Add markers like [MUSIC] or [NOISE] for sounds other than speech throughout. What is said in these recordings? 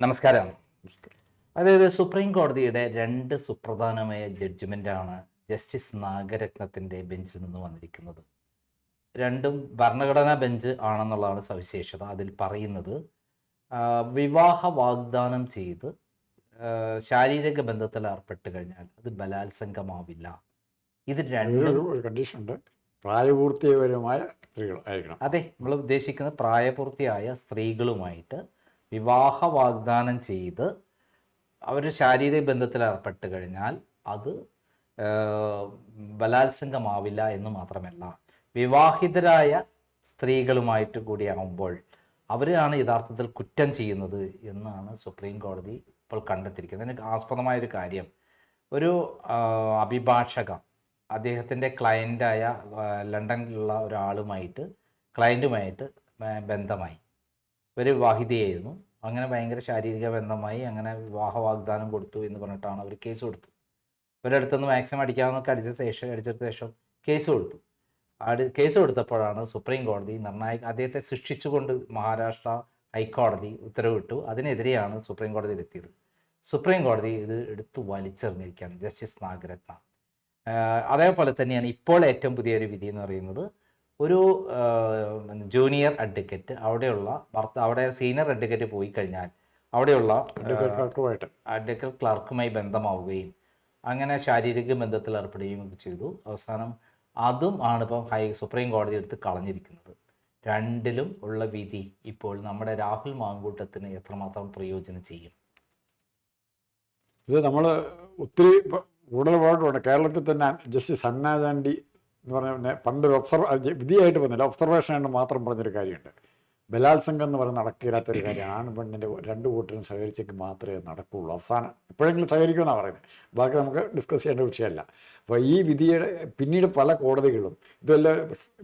നമസ്കാരം. അതായത് സുപ്രീം കോടതിയുടെ രണ്ട് സുപ്രധാനമായ ജഡ്ജ്മെന്റാണ് ജസ്റ്റിസ് നാഗരത്നത്തിന്റെ ബെഞ്ചിൽ നിന്ന് വന്നിരിക്കുന്നത്. രണ്ടും ഭരണഘടനാ ബെഞ്ച് ആണെന്നുള്ളതാണ് സവിശേഷത അതിൽ പറയുന്നത്. വിവാഹ വാഗ്ദാനം ചെയ്ത് ശാരീരിക ബന്ധത്തിൽ ഏർപ്പെട്ട് കഴിഞ്ഞാൽ അത് ബലാത്സംഗമാവില്ല. ഇത് രണ്ടും കണ്ടീഷൻ സ്ത്രീകൾ ആയിരിക്കണം. അതെ നമ്മൾ ഉദ്ദേശിക്കുന്നത് പ്രായപൂർത്തിയായ സ്ത്രീകളുമായിട്ട് വിവാഹ വാഗ്ദാനം ചെയ്ത് അവർ ശാരീരിക ബന്ധത്തിൽ ഏർപ്പെട്ട് കഴിഞ്ഞാൽ അത് ബലാത്സംഗമാവില്ല എന്ന് മാത്രമല്ല വിവാഹിതരായ സ്ത്രീകളുമായിട്ട് കൂടിയാകുമ്പോൾ അവരാണ് യഥാർത്ഥത്തിൽ കുറ്റം ചെയ്യുന്നത് എന്നാണ് സുപ്രീം കോടതി ഇപ്പോൾ കണ്ടെത്തിയിരിക്കുന്നത്. അതിന് ആസ്പദമായൊരു കാര്യം. ഒരു അഭിഭാഷക അദ്ദേഹത്തിന്റെ ക്ലയന്റായ ലണ്ടനിലുള്ള ഒരാളുമായിട്ട് ക്ലയന്റുമായിട്ട് ബന്ധമായി. ഒരു വിവാഹിതയായിരുന്നു അങ്ങനെ ഭയങ്കര ശാരീരിക ബന്ധമായി അങ്ങനെ വിവാഹ വാഗ്ദാനം കൊടുത്തു എന്ന് പറഞ്ഞിട്ടാണ് അവർ കേസ് കൊടുത്തു ഇവരുടെ അടുത്തുനിന്ന് മാക്സിമം അടിക്കാമെന്നൊക്കെ അടിച്ച ശേഷം അടിച്ചെടുത്ത ശേഷം കേസ് കൊടുത്തു. അടി കേസ് കൊടുത്തപ്പോഴാണ് സുപ്രീം കോടതി നിർണായക അദ്ദേഹത്തെ ശിക്ഷിച്ചുകൊണ്ട് മഹാരാഷ്ട്ര ഹൈക്കോടതി ഉത്തരവിട്ടു. അതിനെതിരെയാണ് സുപ്രീം കോടതിയിൽ എത്തിയത്. സുപ്രീം കോടതി ഇത് എടുത്തു വലിച്ചെറിഞ്ഞിരിക്കുകയാണ് ജസ്റ്റിസ് നാഗരത്ന. അതേപോലെ തന്നെയാണ് ഇപ്പോൾ ഏറ്റവും പുതിയൊരു വിധി എന്ന് പറയുന്നത് ഒരു ജൂനിയർ അഡ്വക്കേറ്റ് അവിടെയുള്ള ഭർത്ത അവിടെ സീനിയർ അഡ്വക്കേറ്റ് പോയി കഴിഞ്ഞാൽ അവിടെയുള്ള അഡ്വക്കറ്റ് ക്ലർക്കുമായി ബന്ധമാവുകയും അങ്ങനെ ശാരീരിക ബന്ധത്തിൽ ഏർപ്പെടുകയും ഒക്കെ ചെയ്തു. അവസാനം അതും ആണ് ഹൈ സുപ്രീം കോടതി എടുത്ത് കളഞ്ഞിരിക്കുന്നത്. രണ്ടിലും ഉള്ള വിധി ഇപ്പോൾ നമ്മുടെ രാഹുൽ മാങ്കൂട്ടത്തിന് എത്രമാത്രം പ്രയോജനം ചെയ്യും? ഇത് നമ്മൾ ഒത്തിരി കൂടുതൽ കേരളത്തിൽ തന്നെ ജസ്റ്റിസ് അന്നാ ചാണ്ടി എന്ന് പറഞ്ഞാൽ പിന്നെ പണ്ട് ഒരു ഒബ്സർവ് വിധിയായിട്ട് വന്നില്ല ഒബ്സർവേഷൻ ആയിട്ട് മാത്രം പറഞ്ഞൊരു കാര്യമുണ്ട്. ബലാത്സംഗം എന്ന് പറഞ്ഞ് നടക്കില്ലാത്തൊരു കാര്യം. ആണ് പെണ്ണിന്റെ രണ്ട് കൂട്ടരും സഹകരിച്ചെങ്കിൽ മാത്രമേ നടക്കുള്ളൂ. നടക്കുകയുള്ളൂ അവസാനം എപ്പോഴെങ്കിലും സഹകരിക്കുമെന്നാണ് പറയുന്നത്. ബാക്കി നമുക്ക് ഡിസ്കസ് ചെയ്യേണ്ട വിഷയമല്ല. അപ്പോൾ ഈ വിധിയുടെ പിന്നീട് പല കോടതികളും ഇതെല്ലാം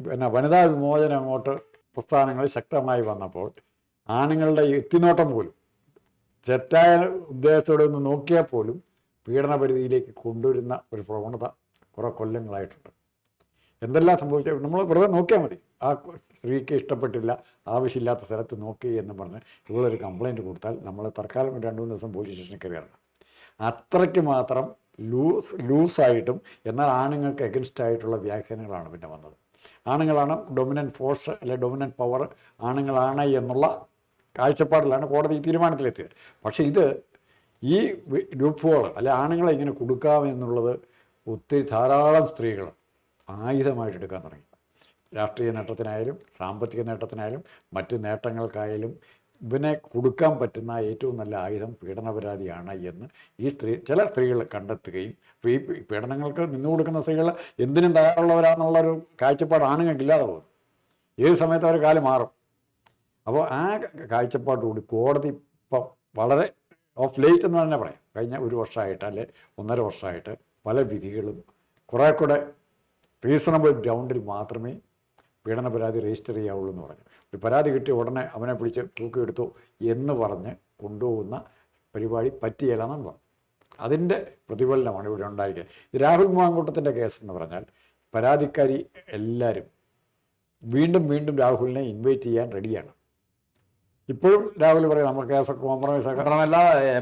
പിന്നെ വനിതാ വിമോചനം അങ്ങോട്ട് പ്രസ്ഥാനങ്ങൾ ശക്തമായി വന്നപ്പോൾ ആണുങ്ങളുടെ എത്തിനോട്ടം പോലും തെറ്റായ ഉദ്ദേശത്തോടെ ഒന്ന് നോക്കിയാൽ പോലും പീഡന പരിധിയിലേക്ക് കൊണ്ടുവരുന്ന ഒരു പ്രവണത കുറേ കൊല്ലങ്ങളായിട്ടുണ്ട്. എന്തെല്ലാം സംഭവിച്ചാൽ നമ്മൾ വെറുതെ നോക്കിയാൽ മതി. ആ സ്ത്രീക്ക് ഇഷ്ടപ്പെട്ടില്ല ആവശ്യമില്ലാത്ത സ്ഥലത്ത് നോക്കി എന്ന് പറഞ്ഞ് ഇവളൊരു കംപ്ലൈന്റ് കൊടുത്താൽ നമ്മൾ തൽക്കാലം രണ്ട് മൂന്ന് ദിവസം പോലീസ് സ്റ്റേഷനിൽ കയറിയാണ് അത്രയ്ക്ക് മാത്രം ലൂസ് ലൂസായിട്ടും എന്നാൽ ആണുങ്ങൾക്ക് എഗൻസ്റ്റ് ആയിട്ടുള്ള വ്യാഖ്യാനങ്ങളാണ് പിന്നെ വന്നത്. ആണുങ്ങളാണ് ഡൊമിനന്റ് ഫോഴ്സ് അല്ലെ ഡൊമിനന്റ് പവർ ആണുങ്ങളാണ് എന്നുള്ള കാഴ്ചപ്പാടിലാണ് കോടതി ഈ തീരുമാനത്തിലെത്തിയത്. പക്ഷേ ഇത് ഈ ഗ്രൂപ്പുകൾ അല്ലെ ആണുങ്ങളെ ഇങ്ങനെ കൊടുക്കാമെന്നുള്ളത് ഒത്തിരി ധാരാളം സ്ത്രീകൾ ആയുധമായിട്ട് എടുക്കാൻ തുടങ്ങി. രാഷ്ട്രീയ നേട്ടത്തിനായാലും സാമ്പത്തിക നേട്ടത്തിനായാലും മറ്റ് നേട്ടങ്ങൾക്കായാലും ഇവനെ കൊടുക്കാൻ പറ്റുന്ന ഏറ്റവും നല്ല ആയുധം പീഡനപരാധിയാണ് എന്ന് ഈ സ്ത്രീ ചില സ്ത്രീകൾ കണ്ടെത്തുകയും ഈ പീഡനങ്ങൾക്ക് നിന്നു കൊടുക്കുന്ന സ്ത്രീകൾ എന്തിനും തയ്യാറുള്ളവരാണെന്നുള്ളൊരു കാഴ്ചപ്പാട് ആണുങ്ങൾക്കില്ലാതെ പോകും ഏത് സമയത്ത് അവർ കാലം മാറും. അപ്പോൾ ആ കാഴ്ചപ്പാട്ടോട് കോടതി ഇപ്പം വളരെ ഓഫ് ലേറ്റ് എന്ന് തന്നെ പറയാം. കഴിഞ്ഞ ഒരു വർഷമായിട്ട് അല്ലെ ഒന്നര വർഷമായിട്ട് പല വിധികളും കുറേ കൂടെ റീസണബിൾ ഗ്രൗണ്ടിൽ മാത്രമേ പീഡന പരാതി രജിസ്റ്റർ ചെയ്യാവുള്ളൂ എന്ന് പറഞ്ഞു. ഒരു പരാതി കിട്ടിയ ഉടനെ അവനെ പിടിച്ച് തൂക്കിയെടുത്തു എന്ന് പറഞ്ഞ് കൊണ്ടുപോകുന്ന പരിപാടി പറ്റിയില്ലെന്നാണ് പറഞ്ഞു അതിന്റെ പ്രതിഫലനമാണ് ഇവിടെ ഉണ്ടായിരിക്കുന്നത്. രാഹുൽ മാങ്കൂട്ടത്തിന്റെ കേസ് എന്ന് പറഞ്ഞാൽ പരാതിക്കാരി എല്ലാവരും വീണ്ടും വീണ്ടും രാഹുലിനെ ഇൻവൈറ്റ് ചെയ്യാൻ റെഡിയാണ്. ഇപ്പോഴും രാഹുൽ പറയും നമ്മൾ കേസൊക്കെ കോംപ്രമൈസ് മാത്രമല്ല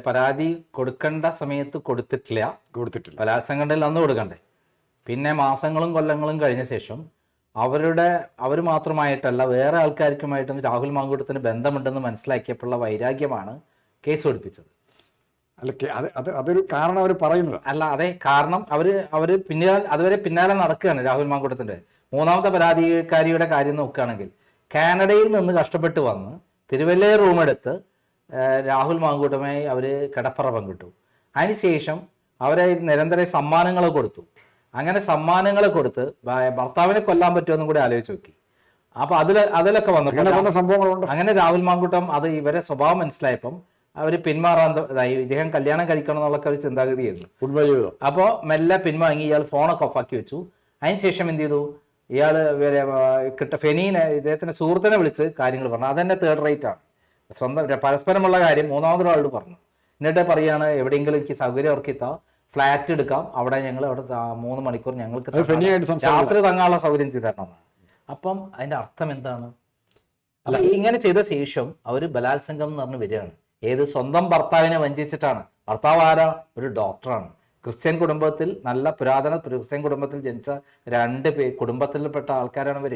പരാതി കൊടുക്കേണ്ട സമയത്ത് കൊടുത്തിട്ടില്ല. കൊടുത്തിട്ടില്ല. ബലാത്സംഗത്തിൽ അന്ന് കൊടുക്കണ്ടേ? പിന്നെ മാസങ്ങളും കൊല്ലങ്ങളും കഴിഞ്ഞ ശേഷം അവരുടെ അവർ മാത്രമായിട്ടല്ല വേറെ ആൾക്കാർക്കുമായിട്ടും രാഹുൽ മാങ്കൂട്ടത്തിന് ബന്ധമുണ്ടെന്ന് മനസ്സിലാക്കിയപ്പോഴുള്ള വൈരാഗ്യമാണ് കേസ് പഠിപ്പിച്ചത് അല്ല അത് അത് അതൊരു കാരണം അവർ പറയുന്നത്. അല്ല അതെ കാരണം അവർ അവർ പിന്നാലെ അതുവരെ പിന്നാലെ നടക്കുകയാണ് രാഹുൽ മാങ്കൂട്ടത്തിന്റെ. മൂന്നാമത്തെ പരാതിക്കാരിയുടെ കാര്യം നോക്കുകയാണെങ്കിൽ കാനഡയിൽ നിന്ന് കഷ്ടപ്പെട്ട് വന്ന് തിരുവല്ലേ റൂമെടുത്ത് രാഹുൽ മാങ്കൂട്ടമായി അവർ കിടപ്പറ പങ്കിട്ടു. അതിനുശേഷം അവരെ നിരന്തര സമ്മാനങ്ങൾ കൊടുത്തു. അങ്ങനെ സമ്മാനങ്ങൾ കൊടുത്ത് ഭർത്താവിനെ കൊല്ലാൻ പറ്റുമെന്നും കൂടി ആലോചിച്ച് നോക്കി. അപ്പൊ അതിൽ അതിലൊക്കെ വന്നിട്ടുണ്ട് വന്ന സംഭവങ്ങളുണ്ട്. അങ്ങനെ രാഹുൽ മാങ്കൂട്ടം അത് ഇവരെ സ്വഭാവം മനസ്സിലായപ്പം അവർ പിന്മാറാൻ ഇദ്ദേഹം കല്യാണം കഴിക്കണം എന്നുള്ള ഒരു ചിന്താഗതിയായിരുന്നു. കുടുംബ ജീവിതം അപ്പോൾ മെല്ലെ പിൻവാങ്ങി ഇയാൾ ഫോണൊക്കെ ഓഫാക്കി വെച്ചു. അതിനുശേഷം എന്ത് ചെയ്തു? ഇയാൾ കിട്ട ഫെനീനെ ഇദ്ദേഹത്തിന്റെ സുഹൃത്തിനെ വിളിച്ച് കാര്യങ്ങൾ പറഞ്ഞു. അതന്നെ തേർഡ് റേറ്റ് ആണ്. സ്വന്തം പരസ്പരമുള്ള കാര്യം മൂന്നാമതൊരാളോട് പറഞ്ഞു. എന്നിട്ട് പറയാണ് എവിടെയെങ്കിലും എനിക്ക് സൗകര്യം ഉറക്കിത്താ. ഫ്ലാറ്റ് എടുക്കാം. അവിടെ ഞങ്ങൾ അവിടെ മൂന്ന് മണിക്കൂർ ഞങ്ങൾക്ക്. രാത്രി തങ്ങാനുള്ള സൗകര്യം ചെയ്തു തരണം അപ്പം അതിന്റെ അർത്ഥം എന്താണ്? ഇങ്ങനെ ചെയ്ത ശേഷം അവർ ബലാത്സംഗം എന്ന് പറഞ്ഞ് വരികയാണ്. ഏത് സ്വന്തം ഭർത്താവിനെ വഞ്ചിച്ചിട്ടാണ്. ഭർത്താവ് ആരാ? ഒരു ഡോക്ടറാണ്. ക്രിസ്ത്യൻ കുടുംബത്തിൽ നല്ല പുരാതന ക്രിസ്ത്യൻ കുടുംബത്തിൽ ജനിച്ച രണ്ട് പേ കുടുംബത്തിൽപ്പെട്ട ആൾക്കാരാണ് ഇവർ.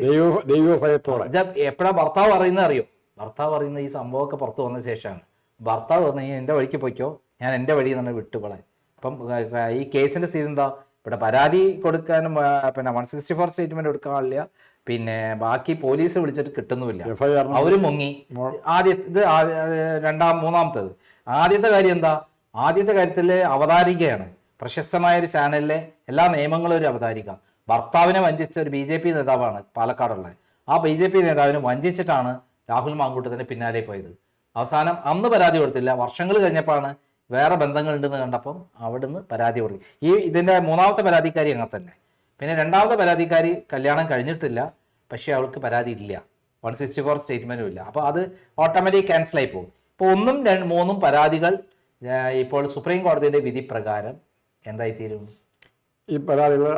എപ്പോഴാ ഭർത്താവ് അറിയുന്ന അറിയോ? ഭർത്താവ് അറിയുന്ന ഈ സംഭവമൊക്കെ പുറത്തു വന്ന ശേഷമാണ്. ഭർത്താവ് പറഞ്ഞു എന്റെ വഴിക്ക് പോയിക്കോ. ഞാൻ എന്റെ വഴി തന്നെ വിട്ടുകളെ അപ്പം ഈ കേസിന്റെ സ്ഥിതി എന്താ? ഇവിടെ പരാതി കൊടുക്കാനും പിന്നെ വൺ സിക്സ്റ്റി ഫോർ സ്റ്റേറ്റ്മെന്റ് കൊടുക്കാനില്ല പിന്നെ ബാക്കി പോലീസ് വിളിച്ചിട്ട് കിട്ടുന്നുമില്ല. അവർ മുങ്ങി. ആദ്യ ഇത് രണ്ടാം മൂന്നാമത്തത്. ആദ്യത്തെ കാര്യം എന്താ? ആദ്യത്തെ കാര്യത്തിൽ അവതാരികയാണ്. പ്രശസ്തമായ ഒരു ചാനലിലെ എല്ലാ നിയമങ്ങളും ഒരു അവതാരിക. ഭർത്താവിനെ വഞ്ചിച്ച ഒരു ബി ജെ പി നേതാവാണ് പാലക്കാടുള്ള. ആ ബി ജെ പി നേതാവിനെ വഞ്ചിച്ചിട്ടാണ് രാഹുൽ മാങ്കൂട്ടത്തിന്റെ പിന്നാലെ പോയത്. അവസാനം അന്ന് പരാതി കൊടുത്തില്ല. വർഷങ്ങൾ കഴിഞ്ഞപ്പോഴാണ് വേറെ ബന്ധങ്ങളുണ്ടെന്ന് കണ്ടപ്പം അവിടുന്ന് പരാതി കൊടുത്തു. ഈ ഇതിന്റെ മൂന്നാമത്തെ പരാതിക്കാരി അങ്ങനെ തന്നെ. പിന്നെ രണ്ടാമത്തെ പരാതിക്കാരി കല്യാണം കഴിഞ്ഞിട്ടില്ല. പക്ഷേ അവൾക്ക് പരാതി ഇല്ല. വൺ സിക്സ്റ്റി ഫോർ സ്റ്റേറ്റ്മെന്റും ഇല്ല. അപ്പോൾ അത് ഓട്ടോമാറ്റിക് ക്യാൻസലായി പോകും. ഇപ്പോൾ ഒന്നും രണ്ട് മൂന്നും പരാതികൾ ഇപ്പോൾ സുപ്രീം കോടതിയുടെ വിധി പ്രകാരം എന്തായിത്തീരും? ഈ പരാതികൾ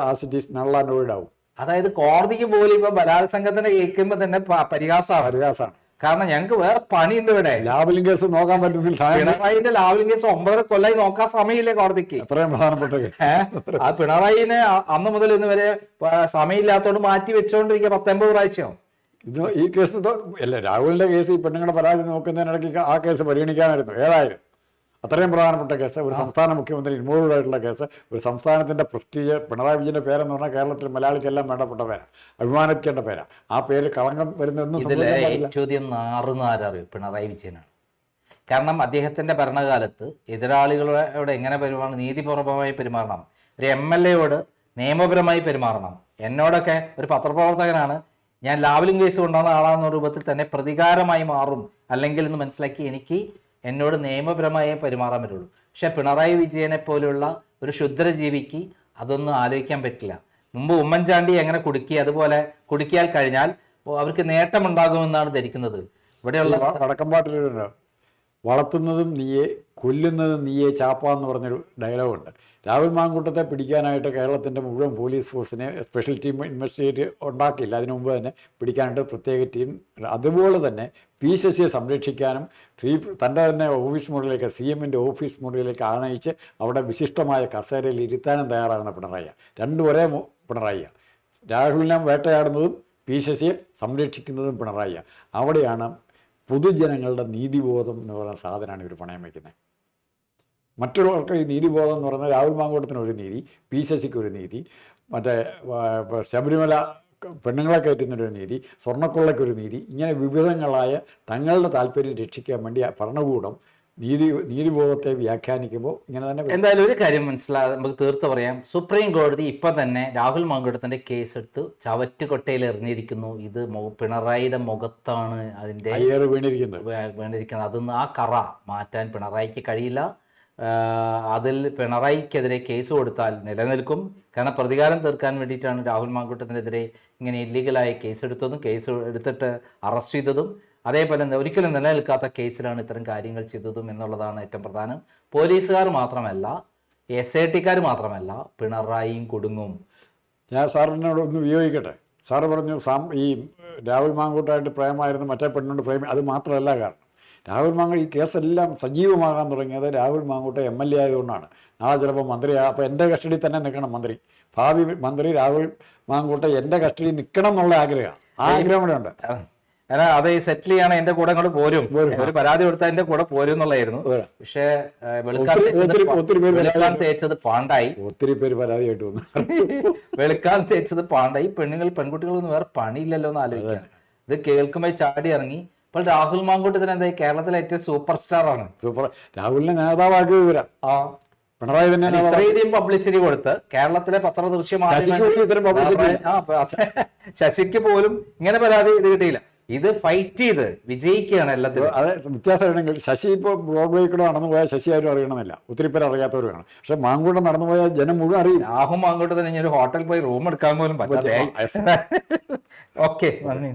നള്ള നോയിഡാവും അതായത് കോടതിക്ക് പോലും ഇപ്പൊ ബലാത്സംഗത്തിന് കേൾക്കുമ്പോൾ തന്നെ പരിഹാസമാണ് പരിഹാസമാണ് കാരണം ഞങ്ങൾക്ക് വേറെ പണിയുണ്ട് ഇവിടെ. ലാവലിംഗ് കേസ് നോക്കാൻ പറ്റുന്നില്ല പിണറായിന്റെ ലാവലിംഗ് കേസ് ഒമ്പതര കൊല്ലായി നോക്കാൻ സമയമില്ല കോടതിക്ക്? അത്രയും പ്രധാനപ്പെട്ട കേസ്. ആ പിണറായിനെ അന്ന് മുതൽ ഇന്ന് വരെ സമയമില്ലാത്തോണ്ട് മാറ്റി വെച്ചോണ്ടിരിക്കുക പത്തൊമ്പത് പ്രാവശ്യം. ഇത് ഈ കേസ് അല്ല രാഹുലിന്റെ കേസ് ഈ പെണ്ണുങ്ങളുടെ പരാതി നോക്കുന്നതിനിടയ്ക്ക് ആ കേസ് പരിഗണിക്കാനായിരുന്നു. ഏതായാലും. അത്രയും പ്രധാനപ്പെട്ട കേസ്. ഒരു സംസ്ഥാന മുഖ്യമന്ത്രി ഇൻവോൾവ് ആയിട്ടുള്ള കേസ്. ഒരു സംസ്ഥാനത്തിന്റെ പ്രസ്റ്റീജ് പിണറായി വിജയന്റെ പേരെന്ന് പറഞ്ഞാൽ കേരളത്തിൽ മലയാളിക്കെല്ലാം വേണ്ടപ്പെട്ട പേരാണ് അഭിമാനിക്കേണ്ട പേരാണ്. ആ പേര് കളങ്കം വരുന്നതെന്നും ചോദ്യം സംഭവിക്കാൻ പാടില്ല. ഏറ്റവും നാറുന്ന പിണറായി വിജയനാണ്. കാരണം അദ്ദേഹത്തിന്റെ ഭരണകാലത്ത് എതിരാളികളോട് എങ്ങനെ പെരുമാറണം? നീതിപൂർവമായി പെരുമാറണം. ഒരു എം എൽ എയോട് നിയമപരമായി പെരുമാറണം. എന്നോടൊക്കെ ഒരു പത്രപ്രവർത്തകനാണ്. ഞാൻ ലാവലിംഗ് കേസ് കൊണ്ടുവന്ന ആളാണെന്ന രൂപത്തിൽ തന്നെ പ്രതികാരമായി മാറും. അല്ലെങ്കിൽ എന്ന് മനസ്സിലാക്കി എനിക്ക് എന്നോട് നിയമപരമായേ പെരുമാറാൻ പറ്റുള്ളൂ. പക്ഷെ പിണറായി വിജയനെ പോലെയുള്ള ഒരു ക്ഷുദ്രജീവിക്ക് അതൊന്നും ആലോചിക്കാൻ പറ്റില്ല. മുമ്പ് ഉമ്മൻചാണ്ടി എങ്ങനെ കുടുക്കി അതുപോലെ കുടുക്കിയാൽ കഴിഞ്ഞാൽ അവർക്ക് നേട്ടമുണ്ടാകുമെന്നാണ് ധരിക്കുന്നത്. ഇവിടെയുള്ള വളർത്തുന്നതും നീയെ കൊല്ലുന്നതും നീയെ ചാപ്പ എന്ന് പറഞ്ഞൊരു ഡയലോഗുണ്ട്. രാഹുൽ മാങ്കൂട്ടത്തെ പിടിക്കാനായിട്ട് കേരളത്തിന്റെ മുഴുവൻ പോലീസ് ഫോഴ്സിനെ സ്പെഷ്യൽ ടീം ഇൻവെസ്റ്റിഗേറ്റ് ഉണ്ടാക്കിയില്ല. അതിനു മുമ്പ് തന്നെ പിടിക്കാനായിട്ട് പ്രത്യേക ടീം അതുപോലെ തന്നെ പി ശശിയെ സംരക്ഷിക്കാനും ശ്രീ തന്റെ തന്നെ ഓഫീസ് മുറിയിലേക്ക് സി എമ്മിന്റെ ഓഫീസ് മുറിയിലേക്ക് ആനയിച്ച് അവിടെ വിശിഷ്ടമായ കസേരയിൽ ഇരുത്താനും തയ്യാറാകുന്ന പിണറായി രണ്ടും ഒരേ പിണറായി രാഹുലിനെ വേട്ടയാടുന്നതും പി ശശിയെ സംരക്ഷിക്കുന്നതും പിണറായിയാണ് അവിടെയാണ് പൊതുജനങ്ങളുടെ നീതിബോധം എന്ന് പറയുന്ന സാധനമാണ് ഇവർ പണയം വയ്ക്കുന്നത് മറ്റുള്ളവർക്ക് ഈ നീതിബോധം എന്ന് പറയുന്നത് രാഹുൽ മാങ്കോട്ടത്തിന് ഒരു നീതി പി ശശിക്ക് ഒരു നീതി മറ്റേ ശബരിമല പെണ്ണുങ്ങളെ കയറ്റുന്നൊരു നീതി സ്വർണക്കൊള്ളയ്ക്കൊരു നീതി ഇങ്ങനെ വിവിധങ്ങളായ തങ്ങളുടെ താല്പര്യം രക്ഷിക്കാൻ വേണ്ടി ഭരണകൂടം നീതി നീതിബോധത്തെ വ്യാഖ്യാനിക്കുമ്പോൾ ഇങ്ങനെ തന്നെ എന്തായാലും ഒരു കാര്യം മനസ്സിലാകാതെ നമുക്ക് തീർത്ത് പറയാം. സുപ്രീം കോടതി ഇപ്പൊ തന്നെ രാഹുൽ മാങ്കുടത്തിന്റെ കേസ് എടുത്ത് ചവറ്റുകൊട്ടയിൽ എറിഞ്ഞിരിക്കുന്നു. ഇത് പിണറായിയുടെ മുഖത്താണ് അതിന്റെ വീണിരിക്കുന്നത്. അതൊന്ന് ആ കറ മാറ്റാൻ പിണറായിക്ക് കഴിയില്ല. അതിൽ പിണറായിക്കെതിരെ കേസ് കൊടുത്താൽ നിലനിൽക്കും. കാരണം പ്രതികാരം തീർക്കാൻ വേണ്ടിയിട്ടാണ് രാഹുൽ മാങ്കൂട്ടത്തിനെതിരെ ഇങ്ങനെ ഇല്ലീഗലായ കേസ് എടുത്തതും കേസ് എടുത്തിട്ട് അറസ്റ്റ് ചെയ്തതും. അതേപോലെ തന്നെ ഒരിക്കലും നിലനിൽക്കാത്ത കേസിലാണ് ഇത്തരം കാര്യങ്ങൾ ചെയ്തതും എന്നുള്ളതാണ് ഏറ്റവും പ്രധാനം. പോലീസുകാർ മാത്രമല്ല എസ് ഐ ടിക്കാർ മാത്രമല്ല പിണറായിയും കൊടുങ്ങും. ഞാൻ സാറിനോട് ഒന്ന് വിയോഗിക്കട്ടെ സാറ് പറഞ്ഞു സാം ഈ രാഹുൽ മാങ്കൂട്ടായിട്ട് പ്രേമമായിരുന്നു മറ്റേ പെണ്ണിനോട് പ്രേമം അത് മാത്രമല്ല കാരണം. രാഹുൽ മാങ്കൂട്ട് ഈ കേസെല്ലാം സജീവമാകാൻ തുടങ്ങിയത് Rahul Mankoota M L A ആയതുകൊണ്ടാണ്. നാളെ ചിലപ്പോൾ മന്ത്രി അപ്പോൾ എന്റെ കസ്റ്റഡിയിൽ തന്നെ നിൽക്കണം മന്ത്രി. ഭാവി മന്ത്രി രാഹുൽ മാങ്കൂട്ട എന്റെ കസ്റ്റഡിയിൽ നിൽക്കണം എന്നുള്ള ആഗ്രഹമാണ്. ആ ആഗ്രഹം കൂടെ ഉണ്ട്. കാരണം അത് സെറ്റിൽ ചെയ്യണം എന്റെ കൂടെ അങ്ങോട്ട് പോരും. ഒരു പരാതി കൊടുത്താൽ എന്റെ കൂടെ പോരും. എന്നുള്ളതായിരുന്നു. പക്ഷേ വെളുക്കാൻ തേച്ചത് പാണ്ടായി. ഒത്തിരി പേര് പരാതിയായിട്ട് വന്നു. [LAUGHS] വെളുക്കാൻ തേച്ചത് പാണ്ടായി. പെണ്ണുങ്ങൾ പെൺകുട്ടികളൊന്നും വേറെ പണിയില്ലല്ലോ എന്ന് ആലോചിക്കാൻ ഇത് കേൾക്കുമ്പോൾ ചാടി ഇറങ്ങി. ഇപ്പോൾ രാഹുൽ മാങ്കൂട്ടത്തിന് എന്തായി കേരളത്തിലെ ഏറ്റവും സൂപ്പർ സ്റ്റാർ ആണ്? സൂപ്പർ രാഹുലിനെ നേതാവാക്കി വരാം ആ. പിണറായി തന്നെ ഇത്രയധികം പബ്ലിസിറ്റി കൊടുത്ത് കേരളത്തിലെ പത്രദൃശ്യ ആ, ശശിക്ക് പോലും ഇങ്ങനെ പരാതി ഇത് കിട്ടിയില്ല. ഇത് ഫൈറ്റ് ചെയ്ത് വിജയിക്കുകയാണ് എല്ലാത്തിനും അത് വ്യത്യാസമാണെങ്കിൽ ശശി ഇപ്പോൾ ബ്രോഡ്വേ കൂടെ നടന്നു പോയാൽ ശശി ആരും അറിയണമെന്നില്ല ഒത്തിരി പേര് അറിയാത്തവർ വേണം പക്ഷെ മാങ്കൂട്ടം നടന്നു പോയാൽ ജനം മുഴുവൻ അറിയും. ആഹും മാങ്കൂട്ടത്തിന് തന്നെ ഇനി ഒരു ഹോട്ടലിൽ പോയി റൂം എടുക്കാൻ പോലും പറ്റില്ല ഓക്കെ [LAUGHS] നന്ദി.